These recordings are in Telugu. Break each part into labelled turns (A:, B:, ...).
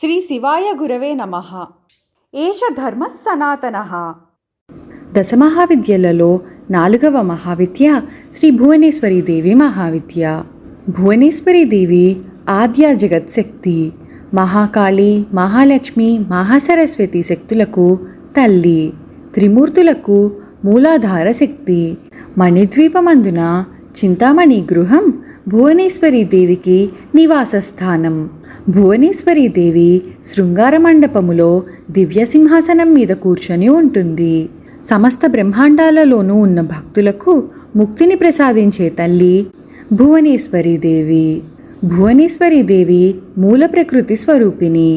A: శ్రీ శివాయ గురవే నమ. ఏష ధర్మ సనాతన.
B: దశమహావిద్యలలో నాలుగవ మహావిద్య శ్రీ భువనేశ్వరి దేవి మహావిద్య. భువనేశ్వరి దేవి ఆద్య జగత్శక్తి. మహాకాళి మహాలక్ష్మి మహాసరస్వతి శక్తులకు తల్లి. త్రిమూర్తులకు మూలాధార శక్తి. మణిద్వీపమందున చింతామణి గృహం భువనేశ్వరి దేవికి నివాస స్థానం భువనేశ్వరి దేవి శృంగార మండపములో దివ్యసింహాసనం మీద కూర్చొని ఉంటుంది. సమస్త బ్రహ్మాండాలలోనూ ఉన్న భక్తులకు ముక్తిని ప్రసాదించే తల్లి భువనేశ్వరి దేవి. భువనేశ్వరి దేవి మూల ప్రకృతి స్వరూపిణి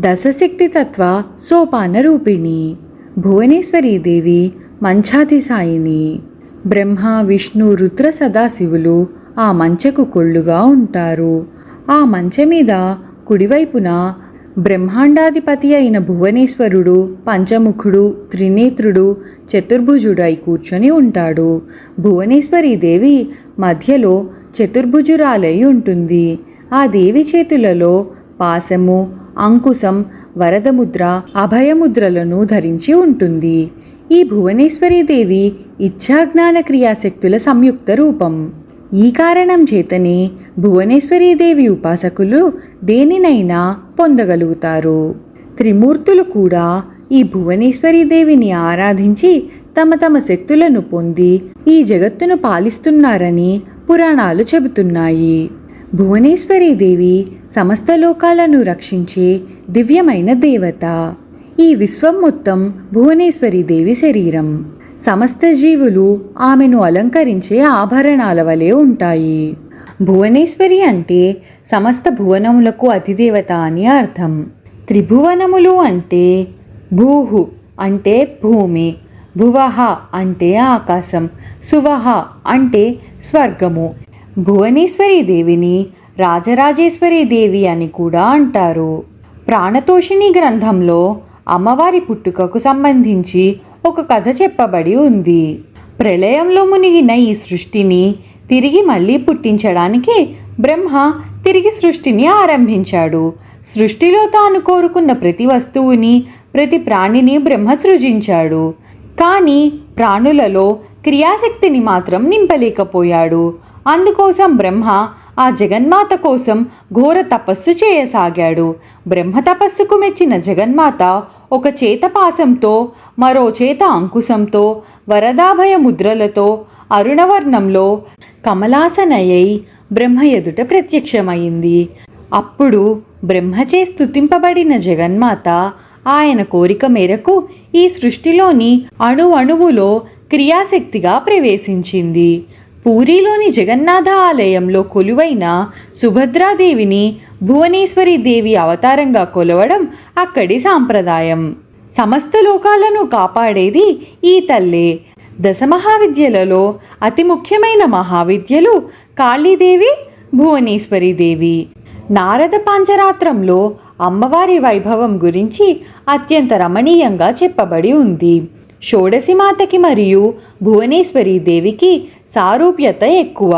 B: దశశక్తి తత్వ సోపాన రూపిణి. భువనేశ్వరి దేవి మంచాతిసాయిని బ్రహ్మ విష్ణు రుద్ర సదాశివులు ఆ మంచెకు కొళ్ళుగా ఉంటారు. ఆ మంచె మీద కుడివైపున బ్రహ్మాండాధిపతి అయిన భువనేశ్వరుడు పంచముఖుడు త్రినేత్రుడు చతుర్భుజుడై కూర్చొని ఉంటాడు. భువనేశ్వరి దేవి మధ్యలో చతుర్భుజురాలై ఉంటుంది. ఆ దేవి చేతులలో పాశము అంకుశం వరదముద్ర అభయముద్రలను ధరించి ఉంటుంది. ఈ భువనేశ్వరి దేవి ఇచ్ఛాజ్ఞాన క్రియాశక్తుల సంయుక్త రూపం. ఈ కారణం చేతనే భువనేశ్వరీ దేవి ఉపాసకులు దేనినైనా పొందగలుగుతారు. త్రిమూర్తులు కూడా ఈ భువనేశ్వరీ దేవిని ఆరాధించి తమ తమ శక్తులను పొంది ఈ జగత్తును పాలిస్తున్నారని పురాణాలు చెబుతున్నాయి. భువనేశ్వరీ దేవి సమస్త లోకాలను రక్షించే దివ్యమైన దేవత. ఈ విశ్వం మొత్తం భువనేశ్వరీదేవి శరీరం. సమస్త జీవులు ఆమెను అలంకరించే ఆభరణాల వలె ఉంటాయి. భువనేశ్వరి అంటే సమస్త భువనములకు అతిదేవత అని అర్థం. త్రిభువనములు అంటే భూహు అంటే భూమి భువహ అంటే ఆకాశం సువహ అంటే స్వర్గము. భువనేశ్వరి దేవిని రాజరాజేశ్వరి దేవి అని కూడా అంటారు. ప్రాణతోషిణి గ్రంథంలో అమ్మవారి పుట్టుకకు సంబంధించి ఒక కథ చెప్పబడి ఉంది. ప్రళయంలో మునిగిన ఈ సృష్టిని తిరిగి మళ్ళీ పుట్టించడానికి బ్రహ్మ తిరిగి సృష్టిని ఆరంభించాడు. సృష్టిలో తాను కోరుకున్న ప్రతి వస్తువుని ప్రతి ప్రాణిని బ్రహ్మ సృజించాడు. కానీ ప్రాణులలో క్రియాశక్తిని మాత్రం నింపలేకపోయాడు. అందుకోసం బ్రహ్మ ఆ జగన్మాత కోసం ఘోర తపస్సు చేయసాగాడు. బ్రహ్మ తపస్సుకు మెచ్చిన జగన్మాత ఒక చేత పాశంతో మరో చేత అంకుశంతో వరదాభయ ముద్రలతో అరుణవర్ణంలో కమలాసనయ్యై బ్రహ్మ ఎదుట ప్రత్యక్షమైంది. అప్పుడు బ్రహ్మచే స్తుతింపబడిన జగన్మాత ఆయన కోరిక మేరకు ఈ సృష్టిలోని అణు అణువులో క్రియాశక్తిగా ప్రవేశించింది. పూరిలోని జగన్నాథ ఆలయంలో కొలువైన సుభద్రాదేవిని భువనేశ్వరి దేవి అవతారంగా కొలవడం అక్కడి సాంప్రదాయం. సమస్త లోకాలను కాపాడేది ఈ తల్లే. దశమహావిద్యలలో అతి ముఖ్యమైన మహావిద్యలు కాళీదేవి భువనేశ్వరి దేవి. నారద పాంచరాత్రంలో అమ్మవారి వైభవం గురించి అత్యంత రమణీయంగా చెప్పబడి ఉంది. షోడసి మాతకి మరియు భువనేశ్వరి దేవికి సారూప్యత ఎక్కువ.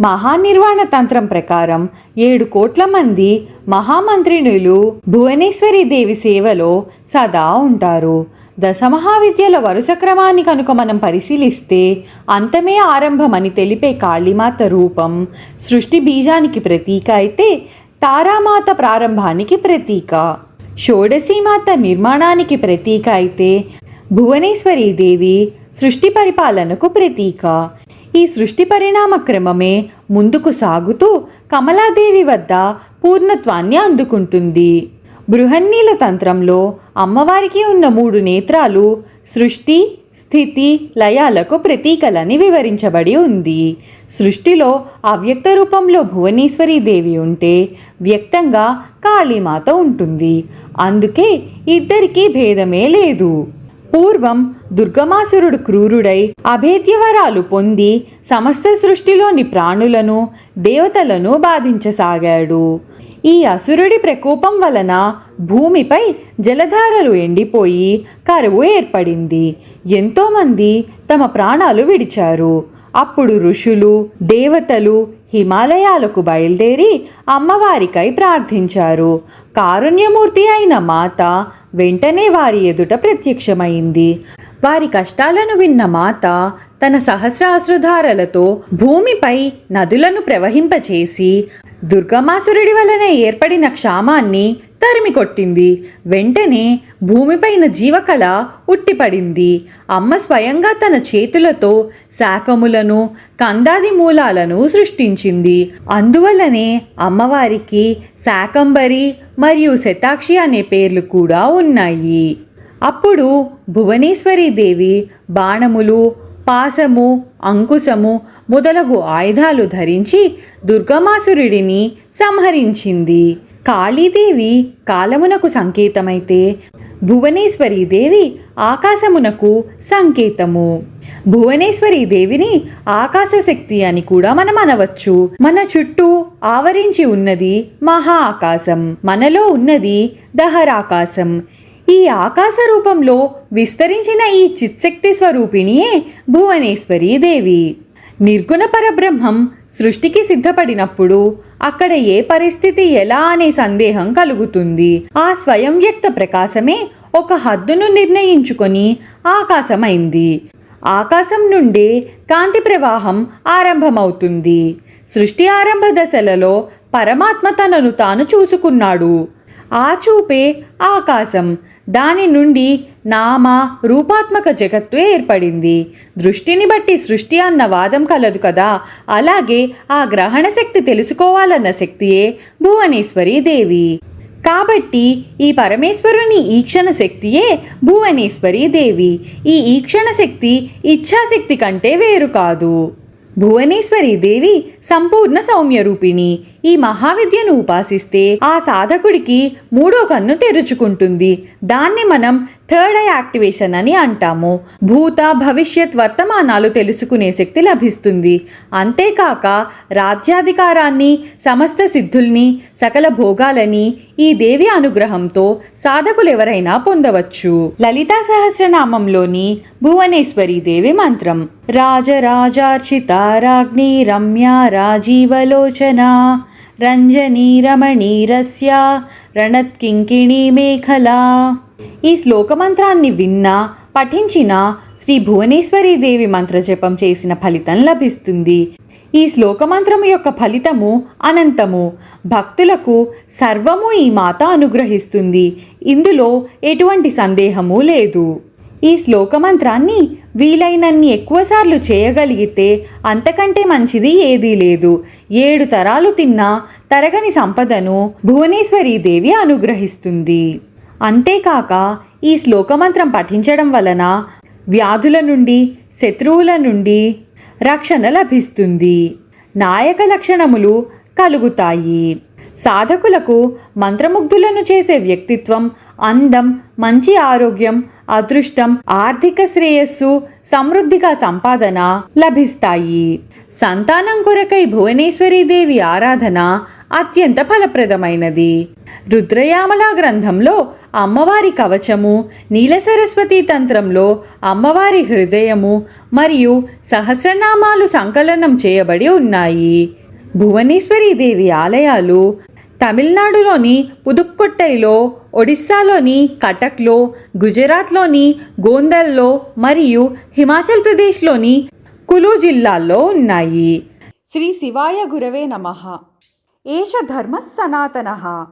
B: మహానిర్వాణ తంత్రం ప్రకారం ఏడు కోట్ల మంది మహామంత్రిణులు భువనేశ్వరి దేవి సేవలో సదా ఉంటారు. దశమహావిద్యల వరుస క్రమాన్ని కనుక మనం పరిశీలిస్తే అంతమే ఆరంభమని తెలిపే కాళీమాత రూపం సృష్టి బీజానికి ప్రతీక అయితే తారామాత ప్రారంభానికి ప్రతీక. షోడశీమాత నిర్మాణానికి ప్రతీక అయితే భువనేశ్వరీ దేవి సృష్టి పరిపాలనకు ప్రతీక. ఈ సృష్టి పరిణామ క్రమమే ముందుకు సాగుతూ కమలాదేవి వద్ద పూర్ణత్వాన్ని అందుకుంటుంది. బృహన్నీల తంత్రంలో అమ్మవారికి ఉన్న మూడు నేత్రాలు సృష్టి స్థితి లయాలకు ప్రతీకలని వివరించబడి ఉంది. సృష్టిలో అవ్యక్త రూపంలో భువనేశ్వరి దేవి ఉంటే వ్యక్తంగా కాళీమాత ఉంటుంది. అందుకే ఇద్దరికీ భేదమే లేదు. పూర్వం దుర్గమాసురుడు క్రూరుడై అభేద్యవరాలు పొంది సమస్త సృష్టిలోని ప్రాణులను దేవతలను బాధించసాగాడు. ఈ అసురుడి ప్రకోపం వలన భూమిపై జలధారలు ఎండిపోయి కరువు ఏర్పడింది. ఎంతోమంది తమ ప్రాణాలు విడిచారు. అప్పుడు ఋషులు దేవతలు హిమాలయాలకు బయలుదేరి అమ్మవారికై ప్రార్థించారు. కారుణ్యమూర్తి అయిన మాత వెంటనే వారి ఎదుట ప్రత్యక్షమైంది. వారి కష్టాలను విన్న మాత తన సహస్రాశ్రుధారలతో భూమిపై నదులను ప్రవహింపచేసి దుర్గమాసురుడి వలన ఏర్పడిన క్షామాన్ని తరిమి కొట్టింది. వెంటనే భూమిపైన జీవకళ ఉట్టిపడింది. అమ్మ స్వయంగా తన చేతులతో శాకములను కందాది మూలాలను సృష్టించింది. అందువల్లనే అమ్మవారికి శాకంబరి మరియు శతాక్షి అనే పేర్లు కూడా ఉన్నాయి. అప్పుడు భువనేశ్వరి దేవి బాణములు పాసము అంకుశము మొదలగు ఆయుధాలు ధరించి దుర్గమాసురుడిని సంహరించింది. కాళీదేవి కాలమునకు సంకేతమైతే భువనేశ్వరి దేవి ఆకాశమునకు సంకేతము. భువనేశ్వరి దేవిని ఆకాశ శక్తి అని కూడా మనం అనవచ్చు. మన చుట్టూ ఆవరించి ఉన్నది మహా ఆకాశం. మనలో ఉన్నది దహరాకాశం ఈ ఆకాశ రూపంలో విస్తరించిన ఈ చిత్శక్తి స్వరూపిణియే భువనేశ్వరీ దేవి. నిర్గుణ పరబ్రహ్మం సృష్టికి సిద్ధపడినప్పుడు అక్కడ ఏ పరిస్థితి ఎలా అనే సందేహం కలుగుతుంది. ఆ స్వయం వ్యక్త ప్రకాశమే ఒక హద్దును నిర్ణయించుకొని ఆకాశమైంది. ఆకాశం నుండే కాంతి ప్రవాహం ఆరంభమవుతుంది. సృష్టి ఆరంభ దశలలో పరమాత్మ తనను తాను చూసుకున్నాడు. ఆ చూపే ఆకాశం. దాని నుండి నామ రూపాత్మక జగత్తు ఏర్పడింది. దృష్టిని బట్టి సృష్టి అన్న వాదం కలదు కదా. అలాగే ఆ గ్రహణ శక్తి తెలుసుకోవాలన్న శక్తియే భువనేశ్వరి దేవి. కాబట్టి ఈ పరమేశ్వరుని ఈక్షణ శక్తియే భువనేశ్వరి దేవి. ఈ ఈక్షణ శక్తి ఇచ్ఛాశక్తి కంటే వేరు కాదు. భువనేశ్వరి దేవి సంపూర్ణ సౌమ్యరూపిణి. ఈ మహావిద్యను ఉపాసిస్తే ఆ సాధకుడికి మూడో కన్ను తెరుచుకుంటుంది. దాన్ని మనం థర్డ్ ఐ యాక్టివేషన్ అని అంటాము. భూత భవిష్యత్ వర్తమానాలు తెలుసుకునే శక్తి లభిస్తుంది. అంతేకాక రాజ్యాధికారాన్ని సమస్త సిద్ధుల్ని సకల భోగాలని ఈ దేవి అనుగ్రహంతో సాధకులు ఎవరైనా పొందవచ్చు. లలితా సహస్రనామంలోని భువనేశ్వరి దేవి మంత్రం. రాజరాజార్చితారాగ్ని రమ్య రాజీవలోచన. రంజనీరమణీరస్య రణత్కింకిణీ మేఖలా ఈ శ్లోకమంత్రాన్ని విన్నా పఠించిన శ్రీ భువనేశ్వరి దేవి మంత్రజపం చేసిన ఫలితం లభిస్తుంది. ఈ శ్లోకమంత్రము యొక్క ఫలితము అనంతము. భక్తులకు సర్వము ఈ మాత అనుగ్రహిస్తుంది. ఇందులో ఎటువంటి సందేహము లేదు. ఈ శ్లోకమంత్రాన్ని వీలైనన్ని ఎక్కువసార్లు చేయగలిగితే అంతకంటే మంచిది ఏదీ లేదు. ఏడు తరాలు తిన్నా తరగని సంపదను భువనేశ్వరీదేవి అనుగ్రహిస్తుంది. అంతేకాక ఈ శ్లోకమంత్రం పఠించడం వలన వ్యాధుల నుండి శత్రువుల నుండి రక్షణ లభిస్తుంది. నాయక లక్షణములు కలుగుతాయి. సాధకులకు మంత్రముగ్ధులను చేసే వ్యక్తిత్వం అందం మంచి ఆరోగ్యం అదృష్టం ఆర్థిక శ్రేయస్సు సమృద్ధిగా సంపాదన లభిస్తాయి. సంతానం కొరకై భువనేశ్వరీ దేవి ఆరాధన అత్యంత ఫలప్రదమైనది. రుద్రయామల గ్రంథంలో అమ్మవారి కవచము నీల సరస్వతి తంత్రంలో అమ్మవారి హృదయము మరియు సహస్రనామాలు సంకలనం చేయబడి ఉన్నాయి. భువనేశ్వరి దేవి ఆలయాలు తమిళనాడులోని పుదుక్కొట్టైలో ఒడిస్సాలోని కటక్లో గుజరాత్లోని గోందల్లో మరియు హిమాచల్ ప్రదేశ్లోని కులు జిల్లాల్లో ఉన్నాయి.
A: శ్రీ శివాయ గురవే నమ. ఏష ధర్మ సనాతన.